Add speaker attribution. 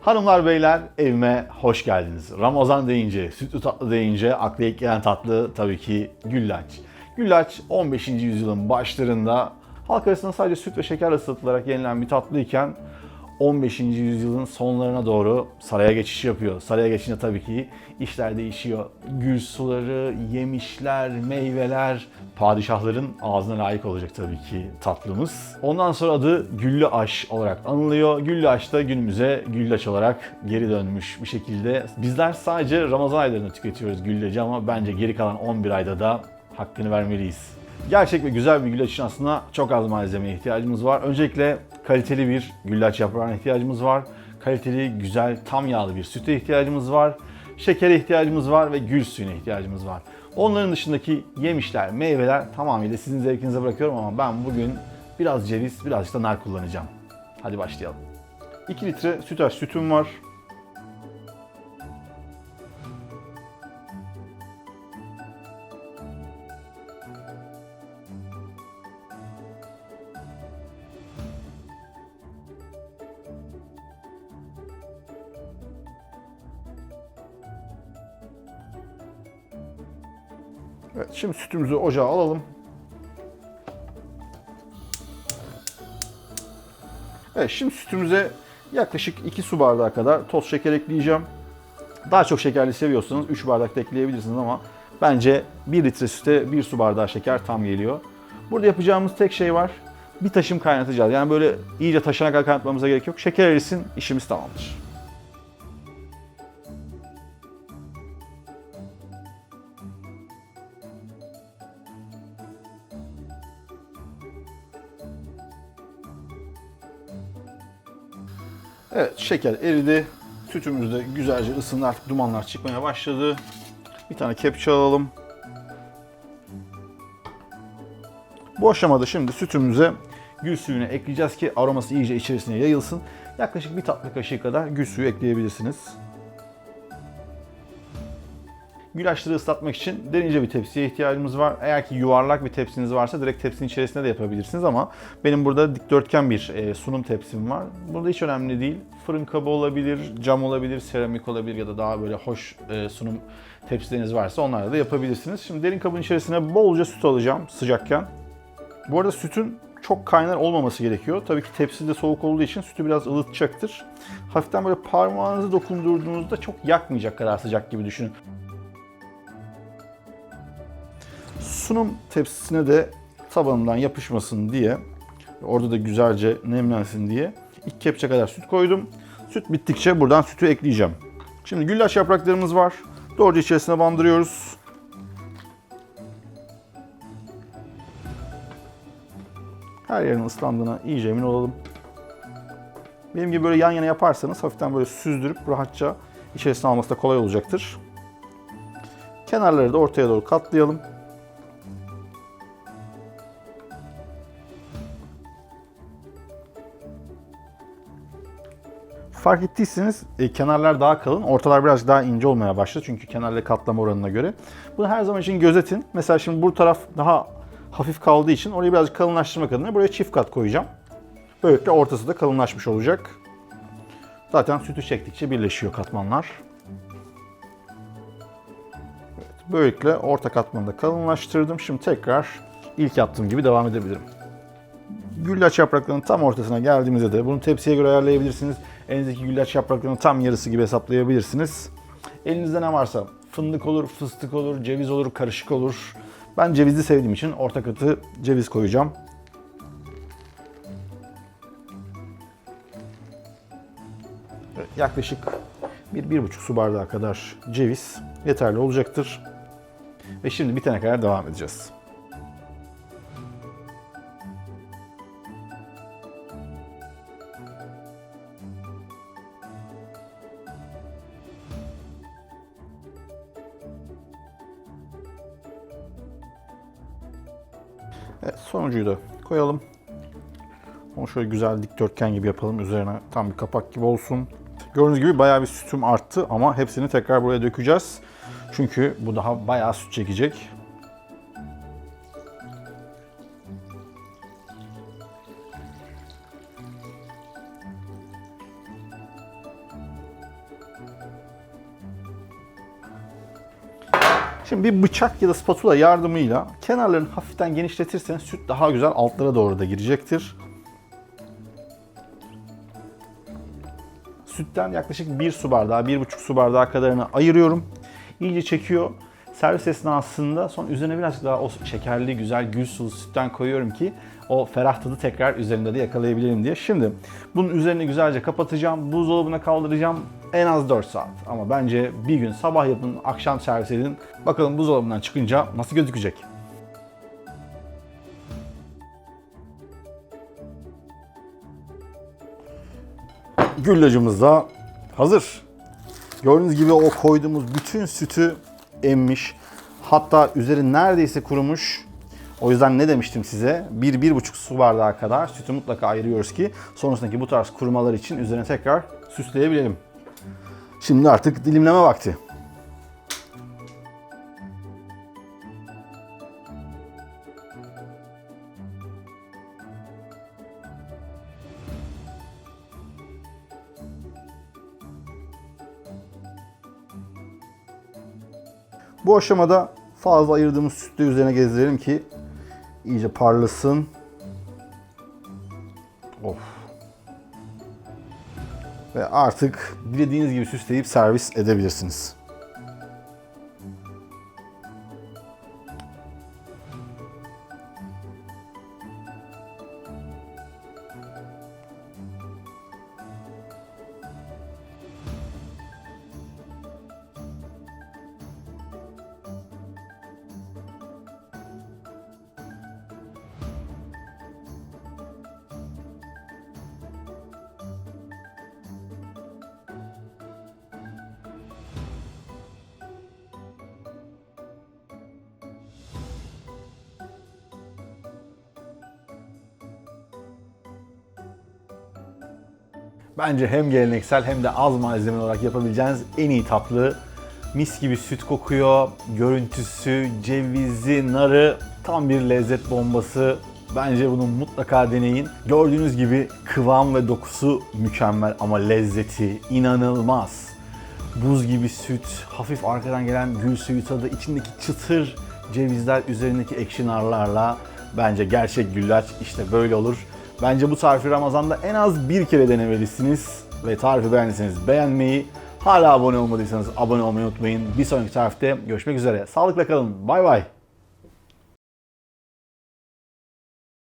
Speaker 1: Hanımlar beyler evime hoş geldiniz. Ramazan deyince, sütlü tatlı deyince akla ilk gelen tatlı tabii ki güllaç. Güllaç 15. yüzyılın başlarında halk arasında sadece süt ve şeker ısıtılarak yenilen bir tatlıyken 15. yüzyılın sonlarına doğru saraya geçiş yapıyor. Saraya geçince tabii ki işler değişiyor. Gül suları, yemişler, meyveler, padişahların ağzına layık olacak tabii ki tatlımız. Ondan sonra adı Güllü Aş olarak anılıyor. Güllü Aş da günümüze güllaç olarak geri dönmüş bir şekilde. Bizler sadece Ramazan aylarında tüketiyoruz güllacı ama bence geri kalan 11 ayda da hakkını vermeliyiz. Gerçek ve güzel bir güllaç için aslında çok az malzemeye ihtiyacımız var. Öncelikle kaliteli bir güllaç yaprağına ihtiyacımız var. Kaliteli, güzel, tam yağlı bir süte ihtiyacımız var. Şekere ihtiyacımız var ve gül suyuna ihtiyacımız var. Onların dışındaki yemişler, meyveler tamamıyla sizin zevkinize bırakıyorum ama ben bugün biraz ceviz, birazcık da nar kullanacağım. Hadi başlayalım. 2 litre sütaş sütüm var. Evet, şimdi sütümüzü ocağa alalım. Evet, şimdi sütümüze yaklaşık 2 su bardağı kadar toz şeker ekleyeceğim. Daha çok şekerli seviyorsanız 3 bardak da ekleyebilirsiniz ama bence 1 litre süte 1 su bardağı şeker tam geliyor. Burada yapacağımız tek şey var. Bir taşım kaynatacağız. Yani böyle iyice taşana kadar kaynatmamıza gerek yok. Şeker erisin, işimiz tamamdır. Evet şeker eridi. Sütümüz de güzelce ısındı artık dumanlar çıkmaya başladı. Bir tane kepçe alalım. Bu aşamada şimdi sütümüze gül suyunu ekleyeceğiz ki aroması iyice içerisine yayılsın. Yaklaşık bir tatlı kaşığı kadar gül suyu ekleyebilirsiniz. Güllaçları ıslatmak için derince bir tepsiye ihtiyacımız var. Eğer ki yuvarlak bir tepsiniz varsa direkt tepsinin içerisinde de yapabilirsiniz ama benim burada dikdörtgen bir e, sunum tepsim var. Burada hiç önemli değil. Fırın kabı olabilir, cam olabilir, seramik olabilir ya da daha böyle hoş e, sunum tepsileriniz varsa onlarla da yapabilirsiniz. Şimdi derin kabın içerisine bolca süt alacağım sıcakken. Bu arada sütün çok kaynar olmaması gerekiyor. Tabii ki tepsi de soğuk olduğu için sütü biraz ılıtacaktır. Hafiften böyle parmağınızı dokundurduğunuzda çok yakmayacak kadar sıcak gibi düşünün. Sunum tepsisine de tabanından yapışmasın diye orada da güzelce nemlensin diye iki kepçe kadar süt koydum. Süt bittikçe buradan sütü ekleyeceğim. Şimdi güllaç yapraklarımız var. Doğruca içerisine bandırıyoruz. Her yerin ıslandığına iyice emin olalım. Benim gibi böyle yan yana yaparsanız hafiften böyle süzdürüp rahatça içerisine alması da kolay olacaktır. Kenarları da ortaya doğru katlayalım. Fark ettiyseniz e, kenarlar daha kalın, ortalar biraz daha ince olmaya başladı. Çünkü kenarları katlama oranına göre. Bunu her zaman için gözetin. Mesela şimdi bu taraf daha hafif kaldığı için orayı birazcık kalınlaştırmak adına buraya çift kat koyacağım. Böylelikle ortası da kalınlaşmış olacak. Zaten sütü çektikçe birleşiyor katmanlar. Evet, böylelikle orta katmanı da kalınlaştırdım. Şimdi tekrar ilk yaptığım gibi devam edebilirim. Güllaç yapraklarının tam ortasına geldiğimizde de bunu tepsiye göre ayarlayabilirsiniz. Elinizdeki güllaç yapraklarının tam yarısı gibi hesaplayabilirsiniz. Elinizde ne varsa fındık olur, fıstık olur, ceviz olur, karışık olur. Ben cevizli sevdiğim için orta katı ceviz koyacağım. Yaklaşık 1-1,5 su bardağı kadar ceviz yeterli olacaktır. Ve şimdi bitene kadar devam edeceğiz. Evet, sonuncuyu da koyalım. Onu şöyle güzel dikdörtgen gibi yapalım. Üzerine tam bir kapak gibi olsun. Gördüğünüz gibi bayağı bir sütüm arttı ama hepsini tekrar buraya dökeceğiz. Çünkü bu daha bayağı süt çekecek. Şimdi bir bıçak ya da spatula yardımıyla kenarlarını hafiften genişletirseniz süt daha güzel altlara doğru da girecektir. Sütten yaklaşık 1 su bardağı, 1,5 su bardağı kadarını ayırıyorum. İyice çekiyor. Servis esnasında son üzerine birazcık daha o şekerli güzel gül sulu sütten koyuyorum ki o ferah tadı tekrar üzerinde de yakalayabilelim diye. Şimdi bunun üzerini güzelce kapatacağım. Buzdolabına kaldıracağım. En az 4 saat. Ama bence bir gün sabah yapın, akşam servis edin. Bakalım buzdolabından çıkınca nasıl gözükecek. Güllacımız da hazır. Gördüğünüz gibi o koyduğumuz bütün sütü emmiş. Hatta üzeri neredeyse kurumuş. O yüzden ne demiştim size? 1-1,5 su bardağı kadar sütü mutlaka ayırıyoruz ki sonrasındaki bu tarz kurumalar için üzerine tekrar süsleyebilelim. Şimdi artık dilimleme vakti. Bu aşamada fazla ayırdığımız sütü üzerine gezdirelim ki iyice parlasın. Of. Ve artık dilediğiniz gibi süsleyip servis edebilirsiniz. Bence hem geleneksel hem de az malzeme olarak yapabileceğiniz en iyi tatlı. Mis gibi süt kokuyor, görüntüsü, cevizi, narı tam bir lezzet bombası. Bence bunu mutlaka deneyin. Gördüğünüz gibi kıvam ve dokusu mükemmel ama lezzeti inanılmaz. Buz gibi süt, hafif arkadan gelen gül suyu tadı, içindeki çıtır cevizler, üzerindeki ekşi narlarla bence gerçek güllaç işte böyle olur. Bence bu tarifi Ramazan'da en az bir kere denemelisiniz. Ve tarifi beğendiyseniz beğenmeyi, hala abone olmadıysanız abone olmayı unutmayın. Bir sonraki tarifte görüşmek üzere. Sağlıkla kalın. Bay bay.